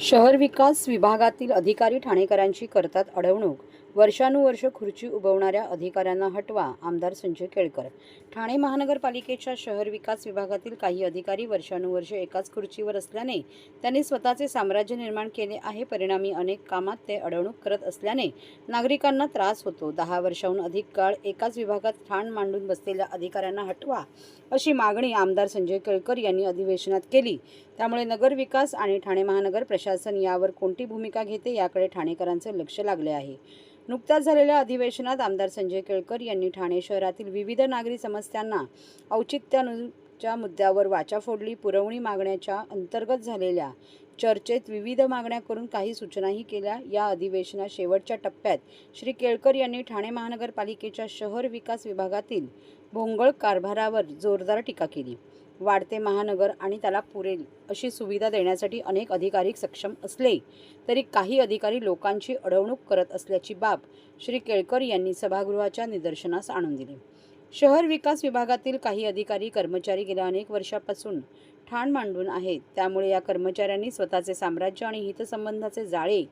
शहर विकास विभागातील अधिकारी ठाणेकरांची करतात अडवणूक. वर्षानुवर्ष खुर्ची उभवणाऱ्या अधिकाऱ्यांना हटवा आमदार संजय केळकर. ठाणे महानगरपालिकेच्या शहर विकास विभागातील काही अधिकारी वर्षानुवर्ष एकाच खुर्चीवर असल्याने त्यांनी स्वतःचे साम्राज्य निर्माण केले आहे. परिणामी अनेक कामात ते अडवणूक करत असल्याने नागरिकांना त्रास होतो. दहा वर्षाहून अधिक काळ एकाच विभागात ठाण मांडून बसलेल्या अधिकाऱ्यांना हटवा अशी मागणी आमदार संजय केळकर यांनी अधिवेशनात केली. त्यामुळे नगरविकास आणि ठाणे महानगर प्रशासन यावर कोणती भूमिका घेते याकडे ठाणेकरांचे लक्ष लागले आहे. नुकत्याच झालेल्या अधिवेशनात आमदार संजय केळकर यांनी ठाणे शहरातील विविध नागरी समस्यांना औचित्यानुच्या मुद्द्यावर वाचा फोडली पुरवणी मागण्याच्या अंतर्गत झालेल्या चर्चेत विविध मागण्या करून काही सूचनाही केल्या. या अधिवेशनात शेवटच्या टप्प्यात श्री केळकर यांनी ठाणे महानगरपालिकेच्या शहर विकास विभागातील भोंगळ कारभारावर जोरदार टीका केली. वाढते महानगर आणि त्याला पुरेल अशी सुविधा देण्यासाठी अनेक अधिकारी सक्षम असले तरी काही अधिकारी लोकांची अडवणूक करत असल्याची बाब श्री केळकर यांनी सभागृहाच्या निदर्शनास आणून दिली. शहर विकास विभागातील काही अधिकारी कर्मचारी गेल्या अनेक वर्षापासून ठाण मांडून आहेत. त्यामुळे या कर्मचाऱ्यांनी स्वतःचे साम्राज्य आणि हितसंबंधाचे जाळे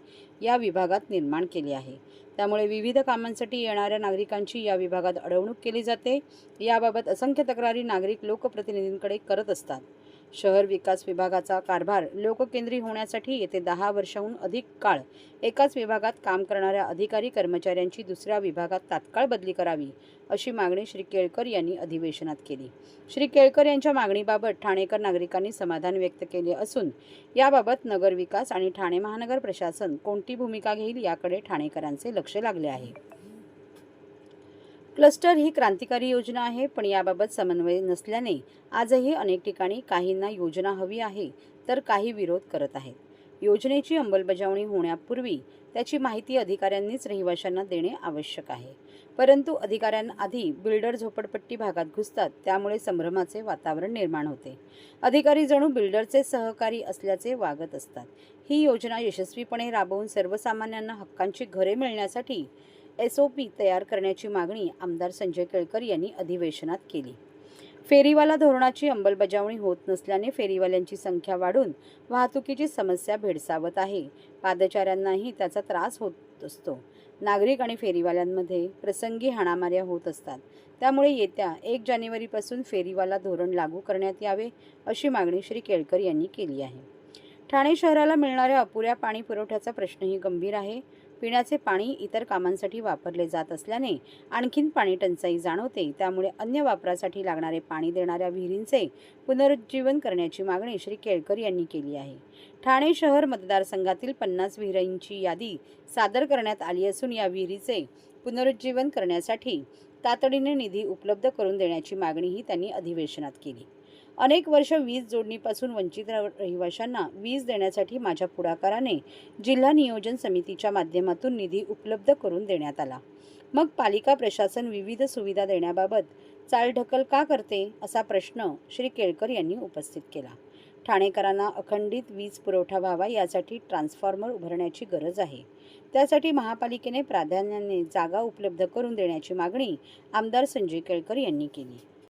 या विभागात निर्माण केले आहे. त्यामुळे विविध कामांसाठी येणाऱ्या नागरिकांची या विभागात अडवणूक केली जाते. याबाबत असंख्य तक्रारी नागरिक लोकप्रतिनिधींकडे करत असतात. शहर विकास विभागाचा कारभार लोककेंद्री होण्यासाठी येते दहा वर्षाहून अधिक काळ एकाच विभागात काम करणाऱ्या अधिकारी कर्मचाऱ्यांची दुसऱ्या विभागात तात्काळ बदली करावी अशी मागणी श्री केळकर यांनी अधिवेशनात केली. श्री केळकर यांच्या मागणीबाबत ठाणेकर नागरिकांनी समाधान व्यक्त केले असून याबाबत नगरविकास आणि ठाणे महानगर प्रशासन कोणती भूमिका घेईल याकडे ठाणेकरांचे लक्ष लागले आहे. क्लस्टर ही क्रांतिकारी योजना आहे पण याबाबत समन्वय नसल्याने आजही अनेक ठिकाणी काहींना योजना हवी आहे तर काही विरोध करत आहेत. योजनेची अंमलबजावणी होण्यापूर्वी त्याची माहिती अधिकाऱ्यांनीच रहिवाशांना देणे आवश्यक आहे. परंतु अधिकाऱ्यांआधी बिल्डर झोपडपट्टी भागात घुसतात त्यामुळे संभ्रमाचे वातावरण निर्माण होते. अधिकारी जणू बिल्डरचे सहकारी असल्याचे वागत असतात. ही योजना यशस्वीपणे राबवून सर्वसामान्यांना हक्कांची घरे मिळण्यासाठी एस ओ पी तयार करण्याची मागणी आमदार संजय केळकर यांनी अधिवेशनात केली. फेरीवाला धोरणाची अंमलबजावणी होत नसल्याने फेरीवाल्यांची संख्या वाढून वाहतुकीची समस्या भेडसावत आहे. पादचाऱ्यांनाही त्याचा त्रास होत असतो. नागरिक आणि फेरीवाल्यांमध्ये प्रसंगी हाणामाऱ्या होत असतात. त्यामुळे येत्या एक जानेवारीपासून फेरीवाला धोरण लागू करण्यात यावे अशी मागणी श्री केळकर यांनी केली आहे. ठाणे शहराला मिळणाऱ्या अपुऱ्या पाणी पुरवठ्याचा प्रश्नही गंभीर आहे. पिण्याचे पाणी इतर कामांसाठी वापरले जात असल्याने आणखीन पाणी टंचाई जाणवते. त्यामुळे अन्य वापरासाठी लागणारे पाणी देणाऱ्या विहिरींचे पुनरुज्जीवन करण्याची मागणी श्री केळकर यांनी केली आहे. ठाणे शहर मतदारसंघातील पन्नास विहिरींची यादी सादर करण्यात आली असून या विहिरीचे पुनरुज्जीवन करण्यासाठी तातडीने निधी उपलब्ध करून देण्याची मागणीही त्यांनी अधिवेशनात केली. अनेक वर्ष वीज जोडणीपासून वंचित रहिवाशांना वीज देण्यासाठी माझ्या पुढाकाराने जिल्हा नियोजन समितीच्या माध्यमातून निधी उपलब्ध करून देण्यात आला. मग पालिका प्रशासन विविध सुविधा देण्याबाबत चालढकल का करते असा प्रश्न श्री केळकर यांनी उपस्थित केला. ठाणेकरांना अखंडित वीज पुरवठा व्हावा यासाठी ट्रान्सफॉर्मर उभारण्याची गरज आहे. त्यासाठी महापालिकेने प्राधान्याने जागा उपलब्ध करून देण्याची मागणी आमदार संजय केळकर यांनी केली.